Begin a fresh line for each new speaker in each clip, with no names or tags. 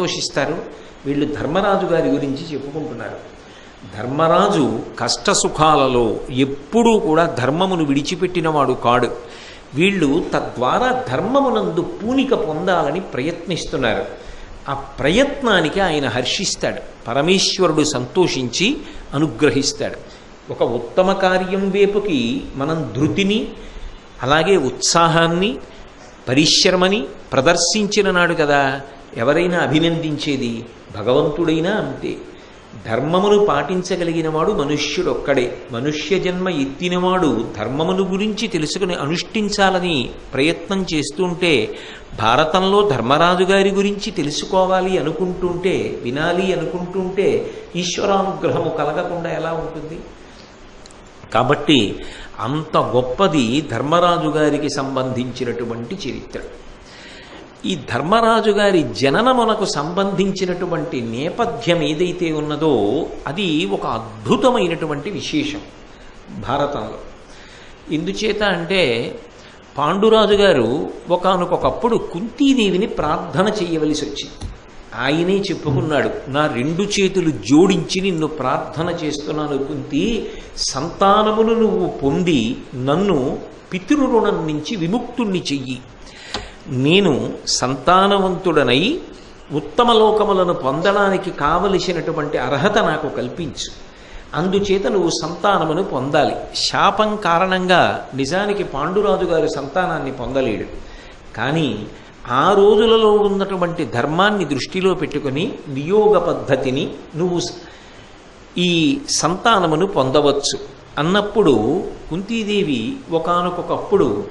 సంతోషిస్తారు. వీళ్ళు ధర్మరాజు గారి గురించి చెప్పుకుంటున్నారు. ధర్మరాజు కష్టసుఖాలలో ఎప్పుడూ కూడా ధర్మమును విడిచిపెట్టినవాడు కాడు. వీళ్ళు తద్వారా ధర్మమునందు పూనిక పొందాలని ప్రయత్నిస్తున్నారు. ఆ ప్రయత్నానికి ఆయన హర్షిస్తాడు. పరమేశ్వరుడు సంతోషించి అనుగ్రహిస్తాడు. ఒక ఉత్తమ కార్యం వైపుకి మనం ధృతిని అలాగే ఉత్సాహాన్ని పరిశ్రమని ప్రదర్శించిన నాడు కదా ఎవరైనా అభినందించేది భగవంతుడైనా అంతే. ధర్మమును పాటించగలిగిన వాడు మనుష్యుడొక్కడే. మనుష్య జన్మ ఎత్తినవాడు ధర్మమును గురించి తెలుసుకుని అనుష్ఠించాలని ప్రయత్నం చేస్తుంటే భారతంలో ధర్మరాజు గారి గురించి తెలుసుకోవాలి అనుకుంటుంటే వినాలి అనుకుంటుంటే ఈశ్వరానుగ్రహము కలగకుండా ఎలా ఉంటుంది? కాబట్టి అంత గొప్పది ధర్మరాజు గారికి సంబంధించినటువంటి చరిత్ర. ఈ ధర్మరాజు గారి జననమునకు సంబంధించినటువంటి నేపథ్యం ఏదైతే ఉన్నదో అది ఒక అద్భుతమైనటువంటి విశేషం భారతంలో. ఎందుచేత అంటే పాండురాజు గారు ఒకనకొకప్పుడు కుంతీదేవిని ప్రార్థన చేయవలసి వచ్చింది. ఆయనే చెప్పుకున్నాడు నా రెండు చేతులు జోడించి నిన్ను ప్రార్థన చేస్తున్నాను కుంతి సంతానమును నువ్వు పొంది నన్ను పితృరుణం నుంచి విముక్తుణ్ణి చెయ్యి. నేను సంతానవంతుడనై ఉత్తమ లోకములను పొందడానికి కావలసినటువంటి అర్హత నాకు కల్పించు. అందుచేత నువ్వు సంతానమును పొందాలి. శాపం కారణంగా నిజానికి పాండురాజు గారు సంతానాన్ని పొందలేడు. కానీ ఆ రోజులలో ఉన్నటువంటి ధర్మాన్ని దృష్టిలో పెట్టుకొని నియోగ పద్ధతిని నువ్వు ఈ సంతానమును పొందవచ్చు. అన్నప్పుడు కుంతీదేవి ఒకానొకప్పుడు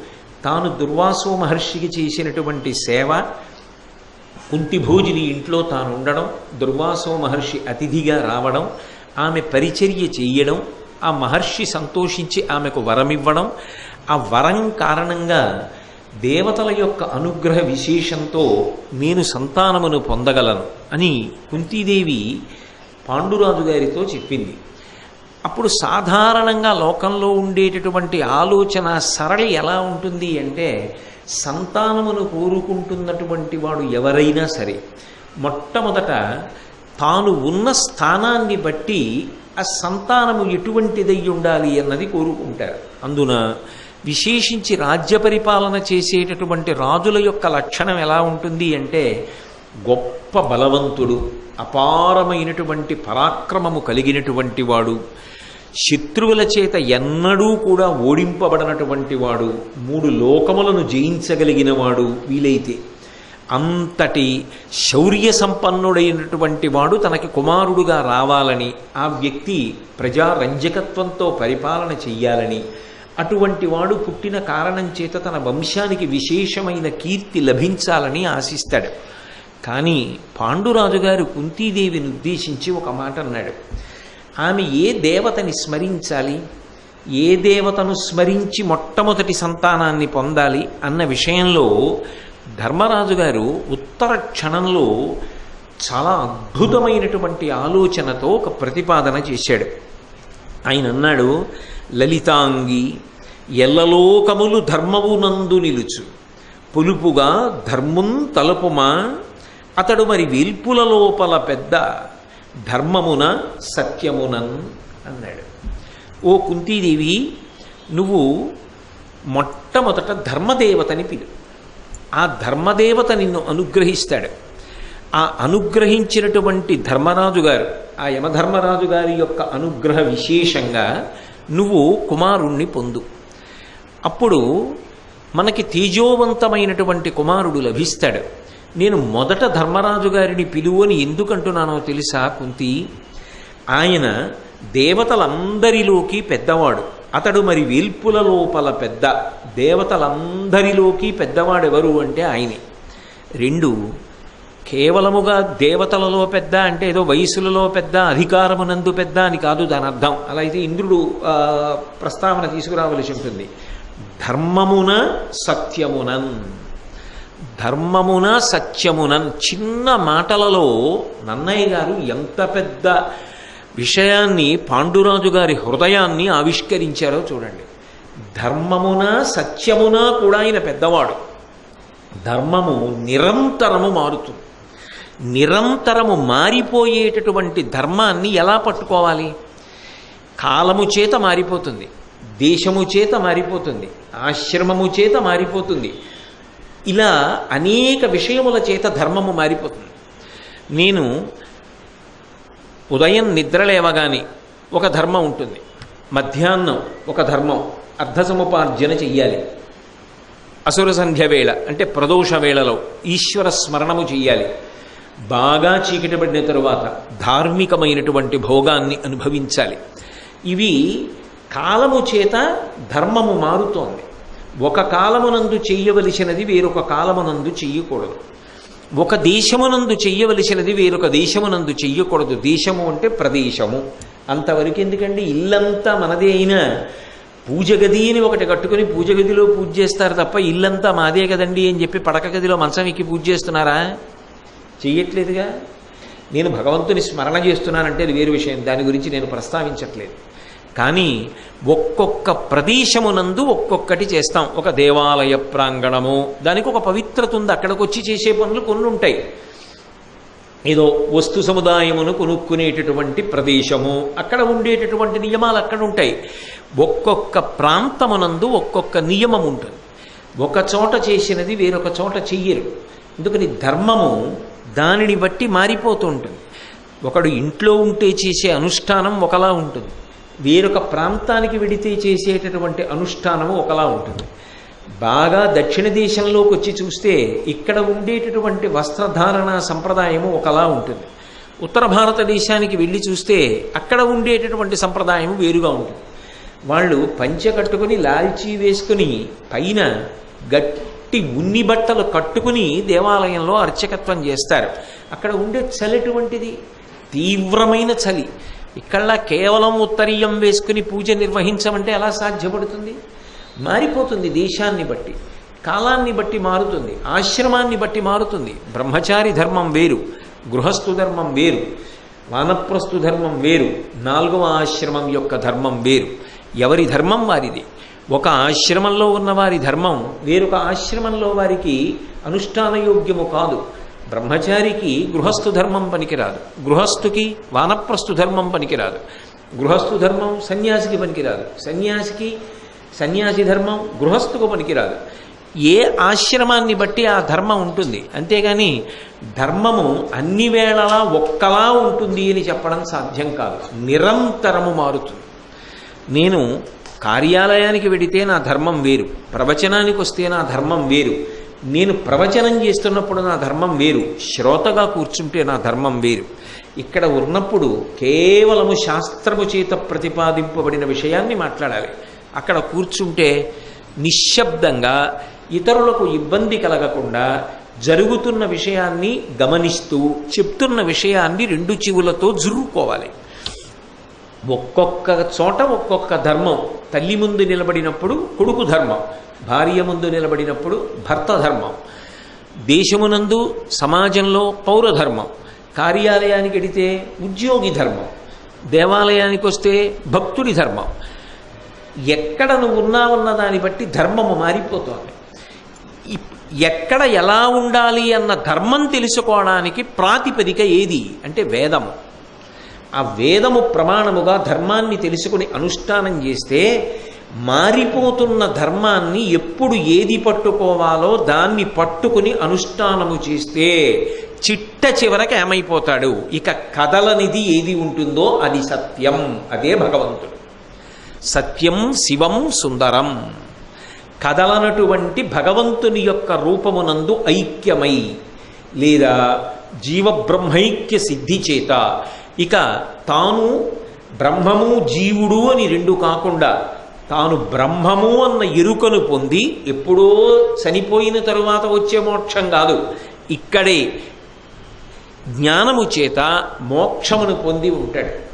తాను దుర్వాసో మహర్షికి చేసినటువంటి సేవ కుంతిభోజిని ఇంట్లో తాను ఉండడం దుర్వాసో మహర్షి అతిథిగా రావడం ఆమె పరిచర్య చేయడం ఆ మహర్షి సంతోషించి ఆమెకు వరమివ్వడం ఆ వరం కారణంగా దేవతల యొక్క అనుగ్రహ విశేషంతో నేను సంతానమును పొందగలను అని కుంతీదేవి పాండురాజు గారితో చెప్పింది. అప్పుడు సాధారణంగా లోకంలో ఉండేటటువంటి ఆలోచన సరళి ఎలా ఉంటుంది అంటే సంతానమును కోరుకుంటున్నటువంటి వాడు ఎవరైనా సరే మొట్టమొదట తాను ఉన్న స్థానాన్ని బట్టి ఆ సంతానము ఎటువంటిదై ఉండాలి అన్నది కోరుకుంటారు. అందున విశేషించి రాజ్య పరిపాలన చేసేటటువంటి రాజుల యొక్క లక్షణం ఎలా ఉంటుంది అంటే గొప్ప బలవంతుడు అపారమైనటువంటి పరాక్రమము కలిగినటువంటి వాడు శత్రువుల చేత ఎన్నడూ కూడా ఓడింపబడినటువంటి వాడు మూడు లోకములను జయించగలిగిన వాడు వీలైతే. అంతటి శౌర్య సంపన్నుడైనటువంటి వాడు తనకి కుమారుడుగా రావాలని ఆ వ్యక్తి ప్రజారంజకత్వంతో పరిపాలన చెయ్యాలని అటువంటి వాడు పుట్టిన కారణం చేత తన వంశానికి విశేషమైన కీర్తి లభించాలని ఆశిస్తాడు. కానీ పాండురాజు గారు కుంతీదేవిని ఉద్దేశించి ఒక మాట అన్నాడు. ఆమె ఏ దేవతని స్మరించాలి? ఏ దేవతను స్మరించి మొట్టమొదటి సంతానాన్ని పొందాలి? అన్న విషయంలో ధర్మరాజు గారు ఉత్తర క్షణంలో చాలా అద్భుతమైనటువంటి ఆలోచనతో ఒక ప్రతిపాదన చేశాడు. ఆయన అన్నాడు లలితాంగి ఎల్లలోకములు ధర్మమునందు నిలుచు. పులుపుగా ధర్మం తలుపుమా అతడు మరి వీల్పుల లోపల పెద్ద ధర్మమున సత్యమునన్ అన్నాడు. ఓ కుంతీదేవి నువ్వు మొట్టమొదట ధర్మదేవతని పిలు. ఆ ధర్మదేవత నిన్ను అనుగ్రహిస్తాడు. ఆ అనుగ్రహించినటువంటి ధర్మరాజు గారు ఆ యమధర్మరాజు గారి యొక్క అనుగ్రహ విశేషంగా నువ్వు కుమారుణ్ణి పొందు. అప్పుడు మనకి తేజోవంతమైనటువంటి కుమారుడు లభిస్తాడు. నేను మొదట ధర్మరాజు గారిని పిలువని ఎందుకంటున్నానో తెలుసా కుంతి? ఆయన దేవతలందరిలోకి పెద్దవాడు. అతడు మరి వేల్పుల లోపల పెద్ద దేవతలందరిలోకి పెద్దవాడెవరు అంటే ఆయనే. రెండు కేవలముగా దేవతలలో పెద్ద అంటే ఏదో వయసులలో పెద్ద అధికారమునందు పెద్ద అని కాదు దాని అర్థం. అలా అయితే ఇంద్రుడు ప్రస్తావన తీసుకురావలసి ఉంటుంది. ధర్మమున సత్యమునన్. ధర్మమున సత్యమునన్ చిన్న మాటలలో నన్నయ్య గారు ఎంత పెద్ద విషయాన్ని పాండురాజు గారి హృదయాన్ని ఆవిష్కరించారో చూడండి. ధర్మమున సత్యమున కూడా ఆయన పెద్దవాడు. ధర్మము నిరంతరము మారుతుంది. నిరంతరము మారిపోయేటటువంటి ధర్మాన్ని ఎలా పట్టుకోవాలి? కాలము చేత మారిపోతుంది. దేశము చేత మారిపోతుంది. ఆశ్రమము చేత మారిపోతుంది. ఇలా అనేక విషయముల చేత ధర్మము మారిపోతుంది. నేను ఉదయం నిద్ర లేవగానే ఒక ధర్మం ఉంటుంది. మధ్యాహ్నం ఒక ధర్మం. అర్ధసముపార్జన చెయ్యాలి. అసుర సంధ్య వేళ అంటే ప్రదోష వేళలో ఈశ్వర స్మరణము చెయ్యాలి. బాగా చీకటిపడిన తరువాత ధార్మికమైనటువంటి భోగాన్ని అనుభవించాలి. ఇవి కాలము చేత ధర్మము మారుతోంది. ఒక కాలమునందు చెయ్యవలసినది వేరొక కాలమునందు చెయ్యకూడదు. ఒక దేశమునందు చెయ్యవలసినది వేరొక దేశమునందు చెయ్యకూడదు. దేశము అంటే ప్రదేశము. అంతవరకు ఎందుకండి? ఇల్లంతా మనదే అయినా పూజ గది అని ఒకటి కట్టుకుని పూజ గదిలో పూజ చేస్తారు తప్ప ఇల్లంతా మాదే కదండి అని చెప్పి పడక గదిలో మంచం ఎక్కి పూజ చేస్తున్నారా? చెయ్యట్లేదుగా? నేను భగవంతుని స్మరణ చేస్తున్నానంటే అది వేరు విషయం. దాని గురించి నేను ప్రస్తావించట్లేదు. కానీ ఒక్కొక్క ప్రదేశమునందు ఒక్కొక్కటి చేస్తాం. ఒక దేవాలయ ప్రాంగణము దానికి ఒక పవిత్రత ఉంది. అక్కడికి వచ్చి చేసే పనులు కొన్ని ఉంటాయి ఏదో వస్తు సముదాయమును కొనుక్కునేటటువంటి ప్రదేశము అక్కడ ఉండేటటువంటి నియమాలు అక్కడ ఉంటాయి ఒక్కొక్క ప్రాంతమునందు ఒక్కొక్క నియమం ఉంటుంది ఒక చోట చేసినది వేరొక చోట చెయ్యరు. ఎందుకని ధర్మము దానిని బట్టి మారిపోతూ ఉంటుంది. ఒకడు ఇంట్లో ఉంటే చేసే అనుష్ఠానం ఒకలా ఉంటుంది. వేరొక ప్రాంతానికి వెడితే చేసేటటువంటి అనుష్ఠానము ఒకలా ఉంటుంది. బాగా దక్షిణ దేశంలోకి వచ్చి చూస్తే ఇక్కడ ఉండేటటువంటి వస్త్రధారణ సంప్రదాయము ఒకలా ఉంటుంది. ఉత్తర భారతదేశానికి వెళ్ళి చూస్తే అక్కడ ఉండేటటువంటి సంప్రదాయం వేరుగా ఉంటుంది. వాళ్ళు పంచె కట్టుకుని లాల్చీ వేసుకుని పైన గట్టి ఉన్ని బట్టలు కట్టుకుని దేవాలయంలో అర్చకత్వం చేస్తారు. అక్కడ ఉండే చలి ఎటువంటిది? తీవ్రమైన చలి. ఇక్కడ కేవలం ఉత్తరీయం వేసుకుని పూజ నిర్వహించమంటే ఎలా సాధ్యపడుతుంది? మారిపోతుంది దేశాన్ని బట్టి కాలాన్ని బట్టి మారుతుంది ఆశ్రమాన్ని బట్టి మారుతుంది. బ్రహ్మచారి ధర్మం వేరు గృహస్థు ధర్మం వేరు వానప్రస్థు ధర్మం వేరు నాలుగవ ఆశ్రమం యొక్క ధర్మం వేరు. ఎవరి ధర్మం వారిది? ఒక ఆశ్రమంలో ఉన్న వారి ధర్మం వేరొక ఆశ్రమంలో వారికి అనుష్ఠానయోగ్యము కాదు. బ్రహ్మచారికి గృహస్థు ధర్మం పనికిరాదు. గృహస్థుకి వానప్రస్థు ధర్మం పనికిరాదు. గృహస్థు ధర్మం సన్యాసికి పనికిరాదు. సన్యాసికి సన్యాసి ధర్మం గృహస్థుకు పనికిరాదు. ఏ ఆశ్రమాన్ని బట్టి ఆ ధర్మం ఉంటుంది? అంతేగాని ధర్మము అన్ని వేళలా ఒక్కలా ఉంటుంది అని చెప్పడం సాధ్యం కాదు. నిరంతరము మారుతుంది. నేను కార్యాలయానికి వెడితే నా ధర్మం వేరు. ప్రవచనానికి వస్తే నా ధర్మం వేరు. నేను ప్రవచనం చేస్తున్నప్పుడు నా ధర్మం వేరు. శ్రోతగా కూర్చుంటే నా ధర్మం వేరు. ఇక్కడ ఉన్నప్పుడు కేవలము శాస్త్రము చేత ప్రతిపాదింపబడిన విషయాన్ని మాట్లాడాలి. అక్కడ కూర్చుంటే నిశ్శబ్దంగా ఇతరులకు ఇబ్బంది కలగకుండా జరుగుతున్న విషయాన్ని గమనిస్తూ చెప్తున్న విషయాన్ని రెండు చెవులతో జురుకోవాలి ఒక్కొక్క చోట ఒక్కొక్క ధర్మం. తల్లి ముందు నిలబడినప్పుడు కొడుకు ధర్మం. భార్య ముందు నిలబడినప్పుడు భర్త ధర్మం. దేశమునందు సమాజంలో పౌరధర్మం కార్యాలయానికి వెడితే ఉద్యోగి ధర్మం. దేవాలయానికి వస్తే భక్తుడి ధర్మం. ఎక్కడ నువ్వు ఉన్నావన్న దాన్ని బట్టి ధర్మము మారిపోతుంది. ఎక్కడ ఎలా ఉండాలి అన్న ధర్మం తెలుసుకోవడానికి ప్రాతిపదిక ఏది అంటే వేదము. ఆ వేదము ప్రమాణముగా ధర్మాన్ని తెలుసుకుని అనుష్ఠానం చేస్తే మారిపోతున్న ధర్మాన్ని ఎప్పుడు ఏది పట్టుకోవాలో దాన్ని పట్టుకుని అనుష్ఠానము చేస్తే చిట్ట చివరకు ఏమైపోతాడు? ఇక కదలనిది ఏది ఉంటుందో అది సత్యం. అదే భగవంతుడు. సత్యం శివం సుందరం. కదలనటువంటి భగవంతుని యొక్క రూపమునందు ఐక్యమై లేదా జీవబ్రహ్మైక్య సిద్ధి చేత ఇక తాను బ్రహ్మము జీవుడు అని రెండు కాకుండా తాను బ్రహ్మము అన్న ఎరుకను పొంది ఎప్పుడో చనిపోయిన తరువాత వచ్చే మోక్షం కాదు. ఇక్కడే జ్ఞానము చేత మోక్షమును పొంది ఉంటాడు.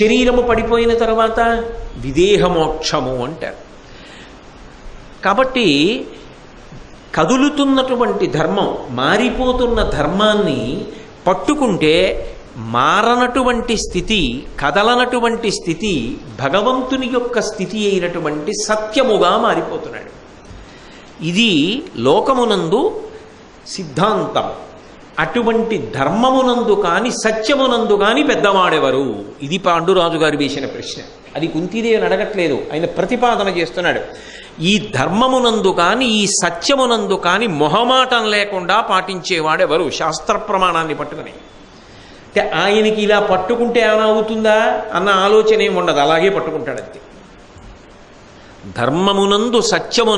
శరీరము పడిపోయిన తర్వాత విదేహ మోక్షము అంటారు. కాబట్టి కదులుతున్నటువంటి ధర్మం మారిపోతున్న ధర్మాన్ని పట్టుకుంటే మారనటువంటి స్థితి కదలనటువంటి స్థితి భగవంతుని యొక్క స్థితి అయినటువంటి సత్యముగా మారిపోతున్నాడు. ఇది లోకమునందు సిద్ధాంతం. అటువంటి ధర్మమునందు కాని సత్యమునందు కాని పెద్దవాడెవరు? ఇది పాండురాజు గారు వేసిన ప్రశ్న. అది కుంతీదేవిని అడగట్లేదు. ఆయన ప్రతిపాదన చేస్తున్నాడు. ఈ ధర్మమునందు కాని ఈ సత్యమునందు కాని మొహమాటం లేకుండా పాటించేవాడెవరు? శాస్త్ర ప్రమాణాన్ని పట్టుకుని. అంటే ఆయనకి ఇలా పట్టుకుంటే ఏమైనా అవుతుందా అన్న ఆలోచన ఏమి ఉండదు. అలాగే పట్టుకుంటాడు అంతే. ధర్మమునందు సత్యమునందు